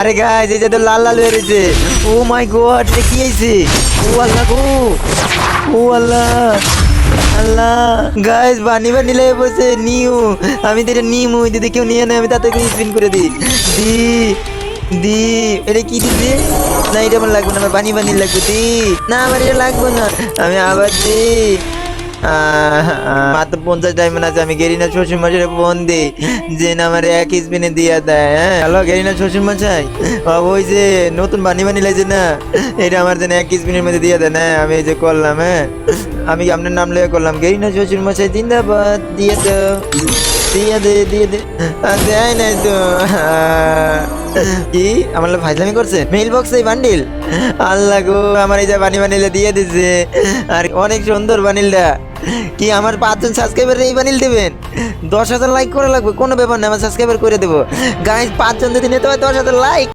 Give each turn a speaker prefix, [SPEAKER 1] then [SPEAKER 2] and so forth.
[SPEAKER 1] আরে গাইস এই যে তো লাল লাল হয়ে রয়েছে। ও মাই গড এটা কি হয়েছে? ও আল্লাহ গো। ও আল্লাহ আল্লাহ। গাইস বানি বানি লেগে বসে নিউ। আমি তো এটা নিমু যদি কেউ নিয়ে নেয় আমি তাতে স্পিন করে দিই। দি দি এটা কি দিদি? না এটা আমার লাগবে না আমার বানি বানি লাগবে দি। না আমার এটা লাগবে না। আমি আবার দি। আহ, আহ, মাত্র পঞ্চাশ ডায়মন্ড আছে। আমি গেরিনা শ্বশুর মশাই ফোন দিই যে না আমার এক স্পিনে দিয়ে দেয় হ্যাঁ? হ্যালো, গেরিনা শ্বশুর মশাই ওই যে নতুন বানি বানি লাগছে না? এটা আমার যেন এক স্পিনের মধ্যে দিয়ে দেন হ্যাঁ? আমি এই যে করলাম হ্যাঁ? আমি আপনার নাম লেগে করলাম? গেরিনা শ্বশুর মশাই জিন্দাবাদ, দিয়ে তো দিয়ে দে দিয়ে দে। দেয় নাই তো। কি? আমার ফাইজলামি করছে? মেইল বক্সে বান্ডিল আল্লাহ গো, আমার এই যে বানি বানিলে দিয়ে দিছে। আর অনেক সুন্দর বানিলটা কি, আমার পাঁচজন সাবস্ক্রাইবার এই বানিল দেবেন? দশ হাজার লাইক করে লাগবে, কোনো ব্যাপার না, আমার সাবস্ক্রাইবার করে দেবো। গাইজ পাঁচজন যদি নিতে হয়, দশ হাজার লাইক